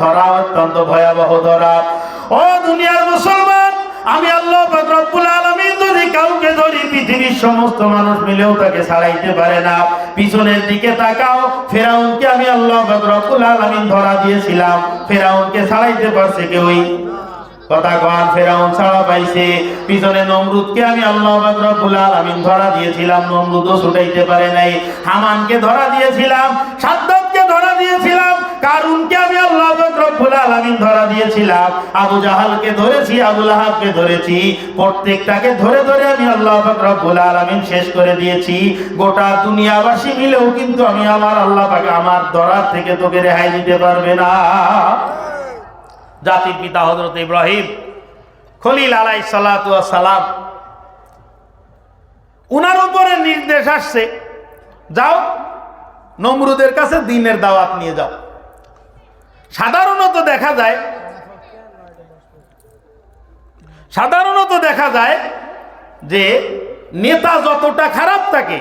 ধরা অত্যন্ত ভয়াবহ ধরা। ও মুসলমান, আমি আল্লাহ কাউকে ধরি, পৃথিবীর সমস্ত মানুষ মিলেও তাকে ছাড়াইতে পারে না। পিছনের দিকে তাকাও, ফেরাউনকে আমি আল্লাহ রব্বুল আলামিন ধরা দিয়েছিলাম। ফেরাউনকে ছাড়াইতে পারছে কেউই? কথা কন ফেরাউন ছাড়া পাইছে। পিছনে নমরুদকে আমি আল্লাহ রব্বুল আলামিন ধরা দিয়েছিলাম। ছুটাইতে পারে নাই। হামানকে ধরা দিয়েছিলাম, সাদ্দাতকে ধরা দিয়েছিলাম, কারুনকে আমি আল্লাহ রব্বুল আলামিন ধরা দিয়েছিলাম। আবু জাহালকে ধরেছি আবু ধরেছি। প্রত্যেকটাকে ধরে ধরে আমি আল্লাহ রব্বুল আলামিন শেষ করে দিয়েছি। গোটা দুনিয়াবাসী মিলেও কিন্তু আমি আমার আল্লাহ পাক আমার ধরার থেকে তোকে রেহাই দিতে পারবে না। জাতির পিতা হজরত ইব্রাহিম খলিল আলাই সালাম। উনার উপরে নির্দেশ আসছে, যাও নমরুদের কাছে দিনের দাওয়াত নিয়ে যাও। সাধারণত দেখা যায়, সাধারণত দেখা যায় যে নেতা যতটা খারাপ থাকে,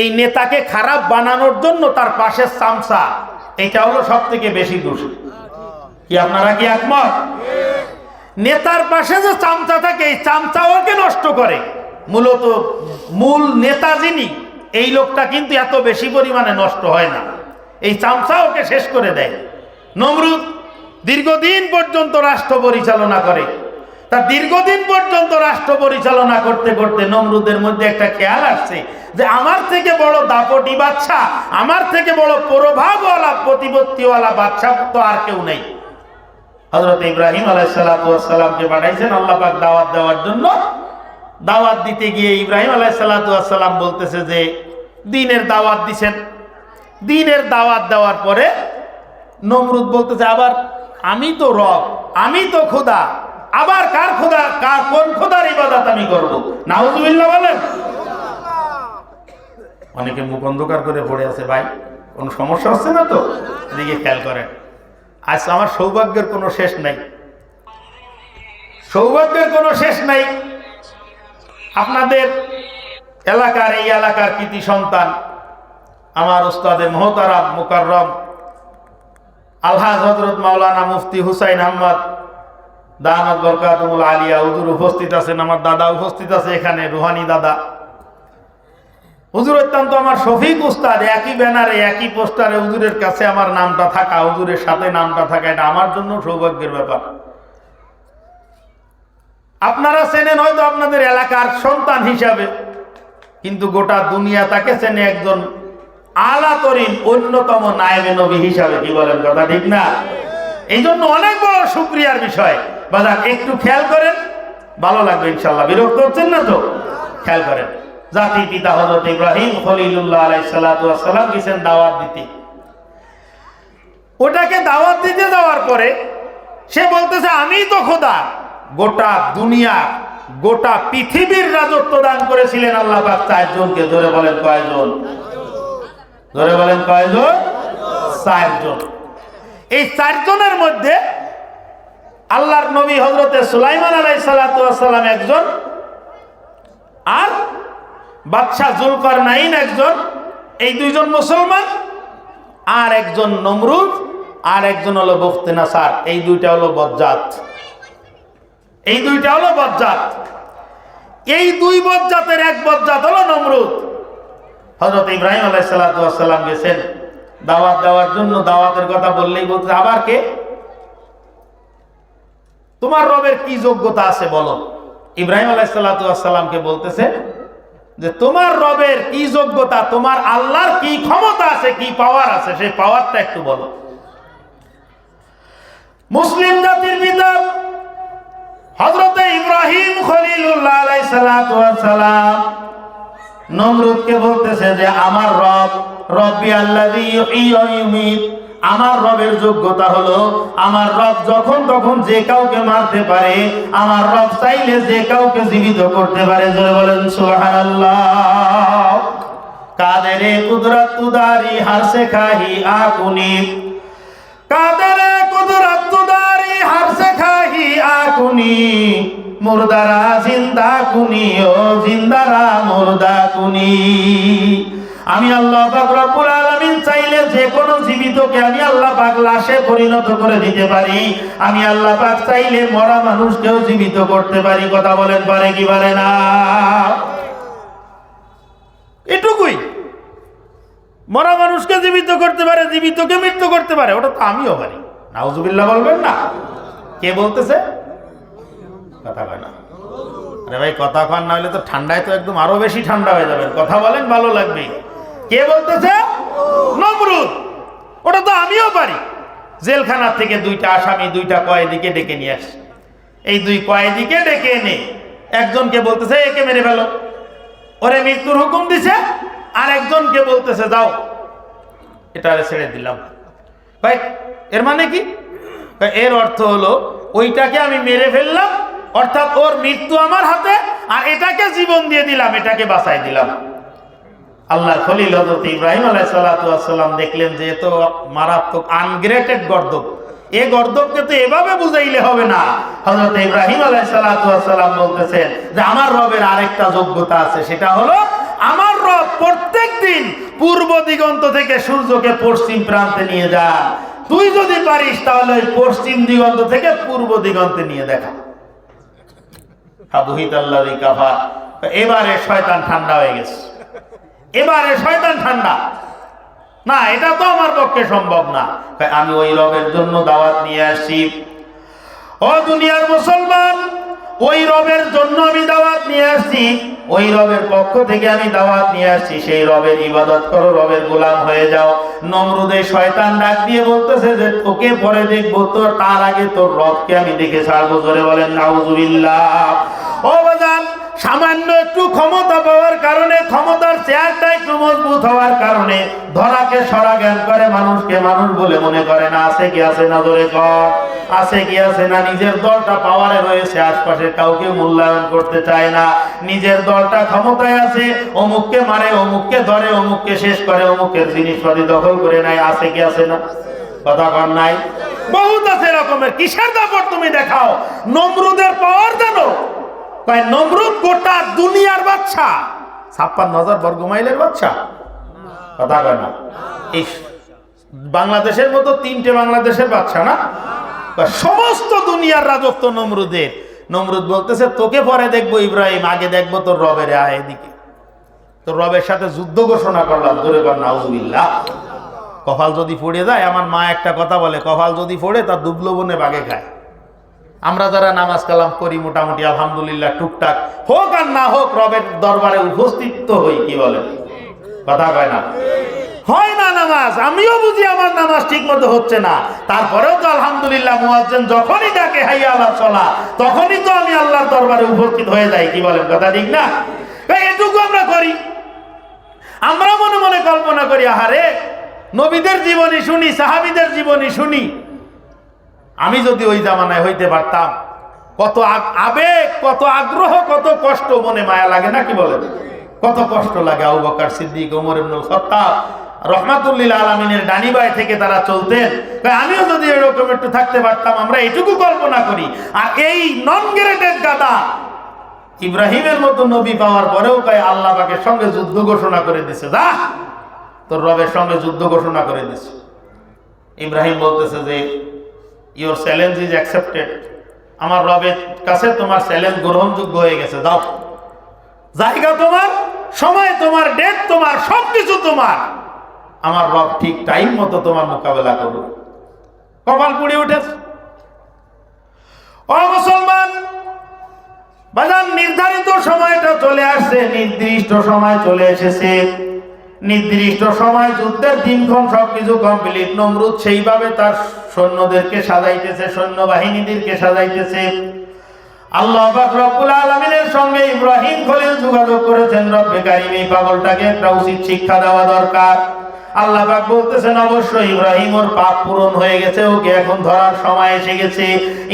এই নেতাকে খারাপ বানানোর জন্য তার পাশের চামচা এটা হলো সব থেকে বেশি দোষ। কি আপনারা কি একমত? নেতার পাশে যে চামচা থাকে, এই চামচা ওকে নষ্ট করে। মূলত মূল নেতা যিনি, এই লোকটা কিন্তু এত বেশি পরিমাণে নষ্ট হয় না। এই চামচা ওকে শেষ করে দেয়। নমরুদ দীর্ঘদিন পর্যন্ত রাষ্ট্র পরিচালনা করে। তা দীর্ঘদিন পর্যন্ত রাষ্ট্র পরিচালনা করতে করতে নমরুদের মধ্যে একটা খেয়াল আসছে যে আমার থেকে বড় দাপটি বাচ্চা আমার থেকে বড় প্রভাবওয়ালা, প্রতিপত্তিওয়ালা বাচ্চা তো আর কেউ নেই। হজরত ইব্রাহিম আলাইসালামকে পাঠাইছেন, আল্লাহ পাক দাওয়াত দেওয়ার জন্য। দাওয়াত দিতে গিয়ে ইব্রাহিম আলাইসালাম বলতেছে যে, দিনের দাওয়াত দিছেন। দিনের দাওয়াত দেওয়ার পরে নমরুদ বলতেছে, আবার আমি তো রব, আমি তো খোদা, আবার কার খোদা, কার, কোন খোদার ইবাদত আমি করব? নাউজুবিল্লাহ বলেন। অনেকে মুখ অন্ধকার করে পড়ে আছে, ভাই, কোনো সমস্যা হচ্ছে না তো? এদিকে খেয়াল করেন। আজ আমার সৌভাগ্যের কোনো শেষ নাই। সৌভাগ্যের কোনো শেষ নাই। আপনাদের এলাকার এই এলাকার কৃতি সন্তান, আমার উস্তাদে মোহতারাম, মুকাররম, আলহাজ হজরত মাওলানা মুফতি হুসাইন আহমদ দানাত বরকাতুল আলিয়া, হুজুর উপস্থিত আছেন, আমার দাদা উপস্থিত আছে এখানে, রুহানি দাদা। হুজুর অত্যন্ত আমার শফিক উস্তাদ, একই ব্যানারে, একই পোস্টারে হুজুরের কাছে আমার নামটা থাকা, হুজুরের সাথে নামটা থাকা, এটা আমার জন্য সৌভাগ্যের ব্যাপার। আপনারা চেনেন হয়তো আপনাদের এলাকার সন্তান হিসাবে, কিন্তু গোটা দুনিয়া তাকে চেনে একজন আলা তরিন অন্যতম নায়েবে নবী হিসাবে, কি বলেন কথা ঠিক না? এই জন্য অনেক বড় সুক্রিয়ার বিষয়। বাজার, একটু খেয়াল করেন, ভালো লাগবে ইনশাল্লাহ। বিরক্ত হচ্ছেন না তো? খেয়াল করেন। জাতির পিতা হজরত ইব্রাহিম খলিলুল্লাহ আলাই সাল্লাম গেছেন দাওয়াত দিতে। ওটাকে দাওয়াত দিতে যাওয়ার পরে সে বলতেছে, আমি তো খোদা গোটা দুনিয়া, গোটা পৃথিবীর রাজত্ব দান করেছিলেন আল্লাহ পাক। চারজনকে ধরে বলেন কয়জন? ধরে বলেন কয়জন? চারজন। এই চারজনের মধ্যে আল্লাহর নবী হজরতে সুলাইমান আলাই সাল্লাম একজন আর বাদশাহ জুলকার নাইন একজন, এই দুইজন মুসলমান, আর একজন নমরুদ, আর একজন হলো বখতে নাসার। এই দুইটা হলো বজ্জাত। এই দুইটা হলো বজ্জাত। এই দুই বজ্জাতের এক বজ্জাত হলো নমরুদ। হজরত ইব্রাহিম আলাই সাল্লাম গেছেন। দাওয়াত দেওয়ার জন্য দাওয়াতের কথা বললেই বলতে আবার কে? তোমার রবের কি যোগ্যতা আছে বলো? ইব্রাহিম আলাইসাল্লামকে বলতেছে যে তোমার রবের কি যোগ্যতা, তোমার আল্লাহর কি ক্ষমতা আছে, কি পাওয়ার আছে, সেই পাওয়ারটা একটু বলো। মুসলিম জাতির পিতা হজরতে ইব্রাহিম খলিলুল্লাহ আলাইসালাম নমরুদকে বলতেছে যে, আমার রব, রব্বি আল্লাহ আমার রবের যোগ্যতা হলো, আমার রব যখন তখন যে কাউকে মারতে পারে, আমার রব চাইলে যে কাউকে জীবিত করতে পারে। জোরে বলেন, সুবহানাল্লাহ। কাদেরে কুদরত তুদারি হারসে খাহি আকুনি। কাদেরে কুদরত তুদারি হারসে খাহি আকুনি। মুর্দারা জিন্দা কুনি, ও জিন্দারা মুর্দা কুনি। আমি আল্লাহ পাক রব্বুল আলামিন যে কোনো জীবিতকে আমি আল্লাহ পাক লাশে পরিণত করে দিতে পারি। আমি আল্লাহ পাক চাইলে মরা মানুষকেও জীবিত করতে পারি। কথা বলেন পারে কি পারে না? এটুকুই। মরা মানুষকে জীবিত করতে পারে, জীবিতকে মৃত্যু করতে পারে, ওটা তো আমিও পারি। নাউজুবিল্লাহ বলবেন না? কে বলতেছে? কথা কয় না। আরে ভাই, কথা কন না হলে তো ঠান্ডায় তো একদম আরও বেশি ঠান্ডা হয়ে যাবে কথা বলেন, ভালো লাগবে। কে বলতেছে? নমরুদ, ওটা তো আমিও পারি। জেলখানার থেকে দুইটা আসামি, দুইটা কয়েদিকে ডেকে নিয়ে আসি এই দুই কয়েদিকে ডেকে এনে একজনকে বলতেছে একে মেরে ফেলো। ওরে মৃত্যুর হুকুম দিছে আর একজনকে বলতেছে, যাও। এটা ছেড়ে দিলাম। ভাই, এর মানে কি? এর অর্থ হলো, ওইটাকে আমি মেরে ফেললাম, অর্থাৎ ওর মৃত্যু আমার হাতে, আর এটাকে জীবন দিয়ে দিলাম, এটাকে বাঁচাই দিলাম। আল্লাহ খলিল হজরত ইব্রাহিম আলাইসাল্লাম দেখলেন যে এ তো মারাত্মক আনগ্রেটেড গর্দব এ গর্দবকে তো এভাবে বুঝাইলে হবে না। হজরত ইব্রাহিম আলাইসাল্লাম বলতেছেন যে আমার রবের আরেকটা যোগ্যতা আছে, সেটা হলো আমার রব প্রত্যেক দিন পূর্ব দিগন্ত থেকে সূর্যকে পশ্চিম প্রান্তে নিয়ে যা তুই যদি পারিস তাহলে ওই পশ্চিম দিগন্ত থেকে পূর্ব দিগন্তে নিয়ে দেখা। আবুহিত আল্লাহ কাফা এবারে শয়তান ঠান্ডা হয়ে গেছে। এবারে শয়তান ঠান্ডা। না, এটা তো আমার পক্ষে সম্ভব না। আমি ওই রবের জন্য দাওয়াত নিয়ে আসি ও দুনিয়ার মুসলমান, ওই রবের জন্য আমি দাওয়াত নিয়ে আসছি। ওই রবের পক্ষ থেকে আমি দাওয়াত নিয়ে আসছি। সেই রবের ইবাদত করো, রবের গোলাম হয়ে যাও। নমরুদে শয়তান ডাক দিয়ে বলতেছে যে, তোকে পরে দেখব তোর, তার আগে তোর রবকে আমি দেখে ছাড়বো। জোরে বলেন, নাউজুবিল্লাহ। ও সামান্য একটু ক্ষমতা পাওয়ার কারণে, ক্ষমতার চেয়ারটা একটু মজবুত হওয়ার কারণে ধরাকে সরা জ্ঞান করে, মানুষকে মানুষ বলে মনে করে না, আছে কি আছে না ধরে কর আছে কি আছে না? নিজের দলটা পাওয়ারে রয়েছে, আশপাশে কাউকে মূল্যায়ন করতে চায় না। নিজের দলটা ক্ষমতায় আছে, অমুককে মারে, অমুককে ধরে, অমুককে শেষ করে, অমুকের জিনিসপাতি দখল করে নেয়, আছে কি আছে না? কথা কর নাই? বহুত আছে এরকমের, কিসের দাপট তুমি দেখাও? নমরুদের পাওয়ার জানো? নমরুদ গোটা দুনিয়ার বাচ্চা। ছাপ্পান্ন হাজার বর্গ মাইলের বাচ্চা। কথা কয় না। বাংলাদেশের মতো তিনটে বাংলাদেশের বাচ্চা না? সমস্ত দুনিয়ার রাজত্ব নমরুদের। নমরুদ বলতেছে, তোকে পরে দেখব ইব্রাহিম, আগে দেখব তোর রবের আয় এদিকে। তোর রবের সাথে যুদ্ধ ঘোষণা করলাম তোরে কর নাউজুবিল্লাহ। কপাল যদি পড়ে যায়, আমার মা একটা কথা বলে, কপাল যদি পড়ে তার দুবলো বনে বাগে খায়। আমরা যারা নামাজ কালাম করি মোটামুটি আলহামদুলিল্লাহ, টুকটাক। হোক আর না হোক, রবের দরবারে উপস্থিত হই, কি বলেন কথা কয় না? হয় না নামাজ, আমিও বুঝি আমার নামাজ ঠিক মতো হচ্ছে না। তারপরেও তো আলহামদুলিল্লাহ যখনই ডাকে, হাইয়া আল্লাহ চলা তখনই তো আমি আল্লাহর দরবারে উপস্থিত হয়ে যাই, কি বলেন? কথা ঠিক না? এটুকু আমরা করি। আমরা মনে মনে কল্পনা করি, আহারে, নবীদের জীবনী শুনি, সাহাবিদের জীবনী শুনি। আমি যদি ওই জামানায় হইতে পারতাম, কত আবেগ, কত আগ্রহ, কত কষ্ট মনে মায়া লাগে না কি বলেন? কত কষ্ট লাগে আবু বকর সিদ্দিক, ওমর ইবনুল খাত্তাব, রহমাতুল্লিল আলমিনের ডানিবাই থেকে তারা চলতেন। আমিও যদি এরকম একটু থাকতে পারতাম, আমরা এটুকু কল্পনা করি। আর এই নন গ্রেডেড গাদা ইব্রাহিমের মতো নবী পাওয়ার পরেও কয়, আল্লাহ সঙ্গে যুদ্ধ ঘোষণা করে দিছে। যা, তোর রবের সঙ্গে যুদ্ধ ঘোষণা করে দিছে। ইব্রাহিম বলতেছে যে ইওর চ্যালেঞ্জ ইজ অ্যাকসেপ্টেড আমার রবের কাছে তোমার চ্যালেঞ্জ গ্রহণযোগ্য হয়ে গেছে, দাও। জায়গা তোমার, সময় তোমার ডেট তোমার সব কিছু তোমার। আমার রব ঠিক টাইম মতো তোমার মোকাবেলা করবে কপাল পুড়ে উঠেছে ও মুসলমান, বাজান, নির্ধারিত সময়টা চলে আসছে, নির্দিষ্ট সময় চলে এসেছে। নির্দিষ্ট সময় যুদ্ধের দিনক্ষণ সবকিছু কমপ্লিট নমরুদ সেইভাবে তার সৈন্যদেরকে সাজাইতেছে, সৈন্যবাহিনীদেরকে সাজাইতেছে। আল্লাহ রব্বুল আলমিনের সঙ্গে ইব্রাহিম খলিল যোগাযোগ করেছেন, রব্বে কারিম এই পাগলটাকে একটা উচিত শিক্ষা দেওয়া দরকার। আল্লাহ পাক বলতেছেন, অবশ্যই ইব্রাহিম ওর পাপ পূরণ হয়ে গেছে, ওকে এখন ধরার সময় এসে গেছে।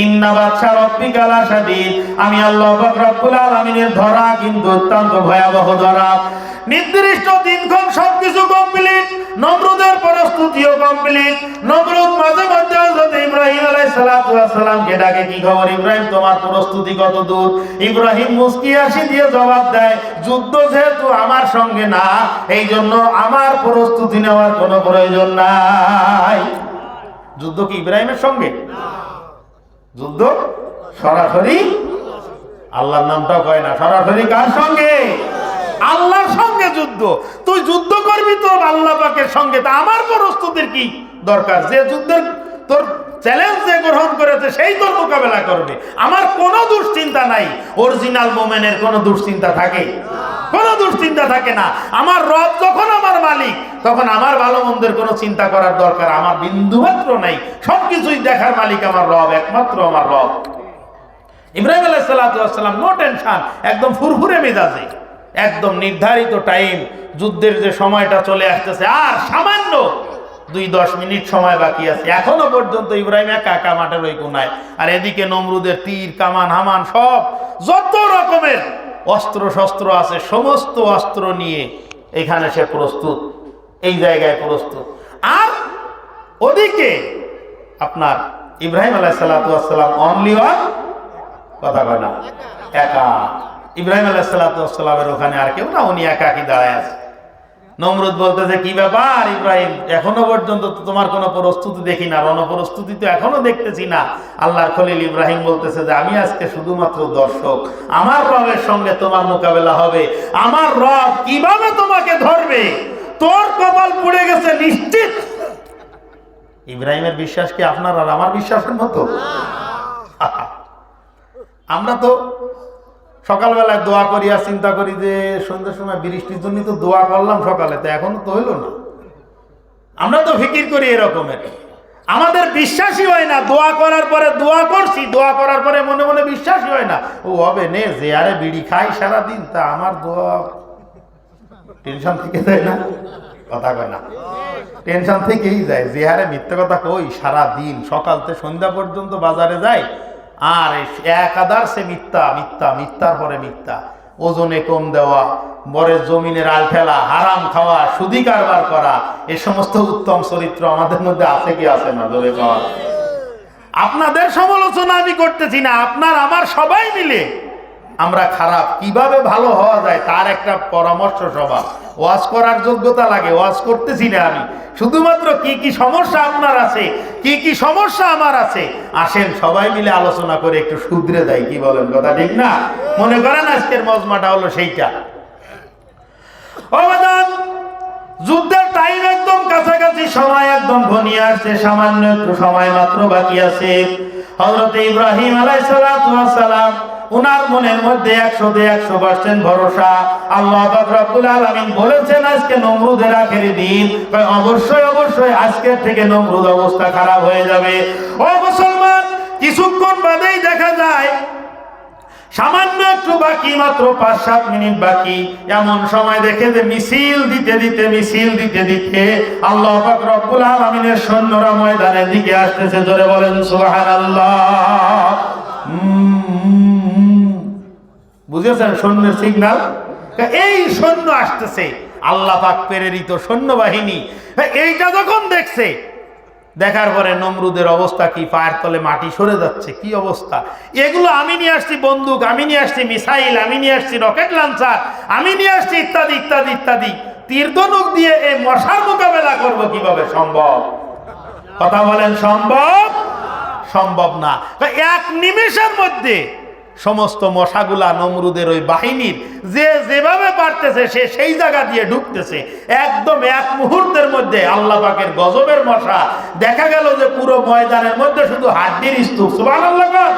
ইন্না বাদশা রব্বিকাল আসাদিদ আমি আল্লাহ পাক রব্বুল আলামিনের ধরা কিন্তু অত্যন্ত ভয়াবহ ধরা। নির্দিষ্ট দিনক্ষণ সবকিছু কমপ্লিট নমরুদের প্রস্তুতিও কমপ্লিট। নমরুদ মাঝে মধ্যে হযরত ইব্রাহিম আলাইহিস ইব্রাহিম আলাইসালামকে ডাকে, কি খবর ইব্রাহিম? তোমার প্রস্তুতি কত দূর? ইব্রাহিম মুস্কি হাসি দিয়ে জবাব দেয়, যুদ্ধ যেহেতু আমার সঙ্গে না এই জন্য আমার প্রস্তুতি নেওয়ার কোনো প্রয়োজন নাই। যুদ্ধ কি ইব্রাহিমের সঙ্গে? যুদ্ধ সরাসরি? আল্লাহর নামটাও কয় না, সরাসরি কার সঙ্গে? আল্লাহর সঙ্গে যুদ্ধ। তুই যুদ্ধ করবি তোর আল্লাহ পাকের সঙ্গে। তা আমার প্রস্তুতির কি দরকার? যে যুদ্ধের তোর চ্যালেঞ্জ যে গ্রহণ করেছে, সেই তোর মোকাবেলা করবে। আমার কোনো দুশ্চিন্তা নাই। অরিজিনাল মোমেনের কোনো দুশ্চিন্তা থাকে? কোনো দুশ্চিন্তা থাকে না। আমার রব যখন আমার মালিক, তখন আমার ভালো মন্দের কোনো চিন্তা করার দরকার আমার বিন্দুমাত্র নাই। সব কিছুই দেখার মালিক আমার রব, একমাত্র আমার রব। ইব্রাহিম আলাইসাল্লাম নো টেনশন একদম ফুরফুরে মেজাজে। একদম নির্ধারিত টাইম যুদ্ধের যে সময়টা চলে আসতেছে, আর সামান্য দুই দশ মিনিট সময় বাকি আছে। এখনও পর্যন্ত ইব্রাহিম একা একা মাঠের ওই কোনায় আর এদিকে নমরুদের তীর, কামান, হামান সব যত রকমের অস্ত্র শস্ত্র আছে, সমস্ত অস্ত্র নিয়ে এখানে সে প্রস্তুত, এই জায়গায় প্রস্তুত। আর ওদিকে আপনার ইব্রাহিম আলাইসাল্লাম অনলি ওয়ান কথা কয় না, একা। ইব্রাহিম আলাইসাল্লামের ওখানে আর কেউ না, উনি একাকি দাঁড়ায় আছে? নমরুদ বলতেছে, কি ব্যাপার ইব্রাহিম? এখনও পর্যন্ত তো তোমার কোনো প্রস্তুতি দেখি না রণ প্রস্তুতি তো এখনও দেখতেছি না। আল্লাহর খলিল ইব্রাহিম বলতেছে যে, আমি আজকে শুধুমাত্র দর্শক। আমার রবের সঙ্গে তোমার মোকাবেলা হবে। আমার রব কীভাবে তোমাকে ধরবে? তোর কপাল পুড়ে গেছে নিশ্চিত। ইব্রাহিমের বিশ্বাস কি আপনার আর আমার বিশ্বাসের মতো? আমরা তো সকালবেলায় দোয়া করি আর চিন্তা করি যে সন্ধ্যের সময় বৃষ্টির জন্য তো দোয়া করলাম সকালে, তো এখনও তো হইল না। আমরা তো ফিকির করি এরকমের। আমাদের বিশ্বাসই হয় না, দোয়া করার পরে দোয়া করছি, দোয়া করার পরে মনে মনে বিশ্বাসই হয় না। ও হবে নে, যে আরে বিড়ি খাই সারাদিন, তা আমার দোয়া টেনশন থেকে যায় না? কথা কয় না। টেনশন থেকেই যায়, যে হারে মিথ্যে কথা কই, সারাদিন সকাল থেকে সন্ধ্যা পর্যন্ত বাজারে যায় আর এক একাদার সে মিথ্যা মিথ্যা, মিথ্যার পরে মিথ্যা। ওজনে কম দেওয়া বরের জমিনের আল ফেলা, হারাম খাওয়া, সুদি কারবার করা, এ সমস্ত উত্তম চরিত্র আমাদের মধ্যে আছে কি আছে না? ধরে পাওয়া আপনাদের সমালোচনা আমি করতেছি না, আপনার, আমার সবাই মিলে আমরা খারাপ। কীভাবে ভালো হওয়া যায়? তার একটা পরামর্শ সভা। ওয়াজ করার যোগ্যতা লাগে, ওয়াজ করতেছি না আমি। শুধুমাত্র কি কি সমস্যা আপনার আছে? কি কি সমস্যা আমার আছে? আসেন সবাই মিলে আলোচনা করে একটু শুধরে যাই, কি বলেন? কথা ঠিক না? মনে করেন আজকের মজমাটা হলো সেইটা। যুদ্ধের টাইম একদম কাছাকাছি, সময় একদম ঘনিয়ে আসছে, সামান্য একটু সময় মাত্র বাকি আছে। হজরত ইব্রাহিম আলাইসালাম উনার মনের মধ্যে একশো তে একশো পার্সেন্ট ভরসা। আল্লাহ রব্বুল আলমিন বলেছেন আজকে নমরুদের আখেরি দিন। অবশ্যই অবশ্যই আজকের থেকে নমরুদ অবস্থা খারাপ হয়ে যাবে। ও মুসলমান কিছুক্ষণ বাদেই দেখা যায় সামান্য একটু বাকি মাত্র পাঁচ সাত মিনিট বাকি। এমন সময় দেখে যে মিছিল দিতে দিতে মিছিল দিতে দিতে আল্লাহ রব্বুল আলামিনের সৈন্যরা ময়দানের দিকে আসতেছে। ধরে বলেন সুবহানাল্লাহ। উম, বুঝেছেন সৈন্যের সিগন্যাল এই সৈন্য আসতেছে। আল্লাহ পাক প্রেরিত সৈন্যবাহিনী। এইটা যখন দেখছে, দেখার পরে নমরুদের অবস্থা কি? পায়ের তলে মাটি সরে যাচ্ছে, কি অবস্থা? এগুলো আমি নিয়ে আসছি বন্দুক, আমি নিয়ে আসছি মিসাইল, আমি নিয়ে আসছি রকেট লঞ্চার আমি নিয়ে আসছি ইত্যাদি ইত্যাদি ইত্যাদি। তীর্ধনুক দিয়ে এই মশার মোকাবেলা করব কীভাবে সম্ভব? কথা বলেন, সম্ভব? সম্ভব না। এক নিমেষের মধ্যে সমস্ত মশাগুলা নমরুদের ওই বাহিনীর, যে যেভাবে পারতেছে সে সেই জায়গা দিয়ে ঢুকতেছে। একদম এক মুহূর্তের মধ্যে আল্লাহ পাকের গজবের মশা। দেখা গেল যে পুরো ময়দানের মধ্যে শুধু হাড্ডির স্তূপ। সুবহানাল্লাহ কর।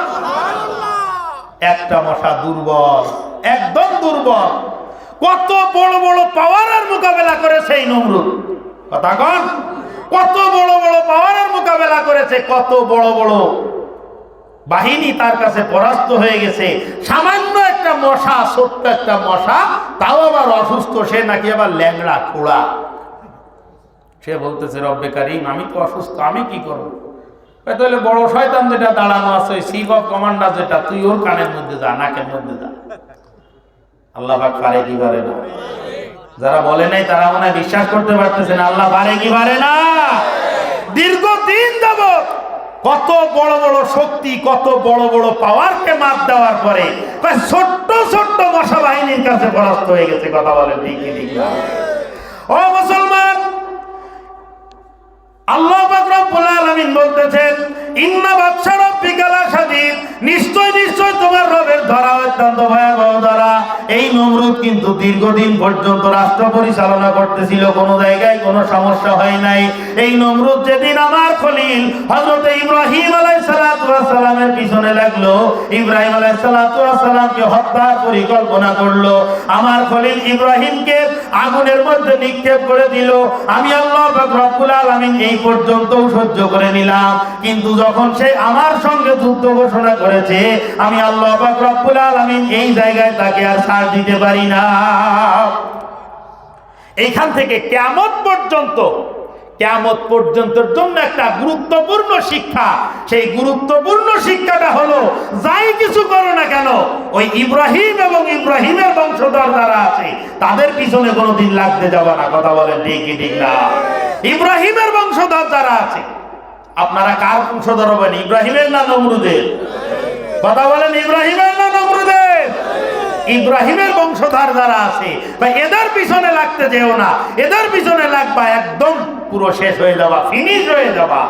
একটা মশা দুর্বল, একদম দুর্বল। কত বড় বড় পাওয়ারের মোকাবেলা করেছে এই নমরুদ। কথা কন। কত বড় বড় পাওয়ারের মোকাবেলা করেছে, কত বড় বড়। বাহিনী তার কাছে পরাস্ত হয়ে গেছে। সামান্য একটা মশা, ছোট্ট একটা মশা, তাও আবার অসুস্থ, সে নাকি আবার ল্যাংড়া, খোড়া। সে বলতেছে, রব্বে কারিম, আমি তো অসুস্থ, আমি কি করব? তাহলে বড় শয়তান যেটা দাঁড়ানো আছে, ওই চিফ অফ কমান্ডার যেটা তুই ওর কানের মধ্যে যা, নাকের মধ্যে যা। আল্লাহ পাক পারে কি পারে না? যারা বলে নাই তারা মনে বিশ্বাস করতে পারতেছে না, আল্লাহ পারে কি পারে না? দীর্ঘদিন যাবত কত বড় বড় শক্তি, কত বড় বড় পাওয়ারকে মাপ দেওয়ার পরে ছোট্ট ছোট্ট মশা বাহিনীর কাছে পরাস্ত হয়ে গেছে, কথা বলে ঠিক? ও আল্লাহ রব্বুল বলতেছেন, ইন্না নিশ্চয় নিশ্চয় তোমার রবের ধরা অত্যন্ত ভয়াবহ ধরা। এই নমরুদ কিন্তু দীর্ঘদিন পর্যন্ত রাষ্ট্র পরিচালনা করতেছিল, কোনো জায়গায় কোনো সমস্যা হয় নাই। এই নমরুদ যেদিন আমার খলিল ইব্রাহিম সালামের পিছনে লাগল, ইব্রাহিম আলাইহিস সালামকে হত্যার পরিকল্পনা করল। আমার খলিল ইব্রাহিমকে আগুনের মধ্যে নিক্ষেপ করে দিল। আমি আল্লাহ রব্বুল আলামিন এই পর্যন্ত সহ্য করে নিলাম। কিন্তু যখন সে আমার সঙ্গে যুদ্ধ ঘোষণা করেছে, আমি আল্লাহ রব্বুল আলামিন এই জায়গায় তাকে আর ছাড় দিতে পারি না। এইখান থেকে কেমত পর্যন্ত কেমত পর্যন্তর জন্য একটা গুরুত্বপূর্ণ শিক্ষা। সেই গুরুত্বপূর্ণ শিক্ষাটা হলো, যাই কিছু করো না কেন, ওই ইব্রাহিম এবং ইব্রাহিমের বংশধর যারা আছে, তাদের পিছনে কোনোদিন লাগতে যাবে না। কথা বলেন ঠিক কি ঠিক না? ইব্রাহিমের বংশধর যারা আছে, আপনারা কার বংশধর হবেন ইব্রাহিমের না নমরুদের? কথা বলেন, ইব্রাহিমের না নমরুদের? ইব্রাহিমের বংশধর যারা আছে, বা এদের পিছনে লাগতে যেও না। এদের পিছনে লাগবা একদম পুরো শেষ হয়ে যাবা ফিনিশ হয়ে যাবা।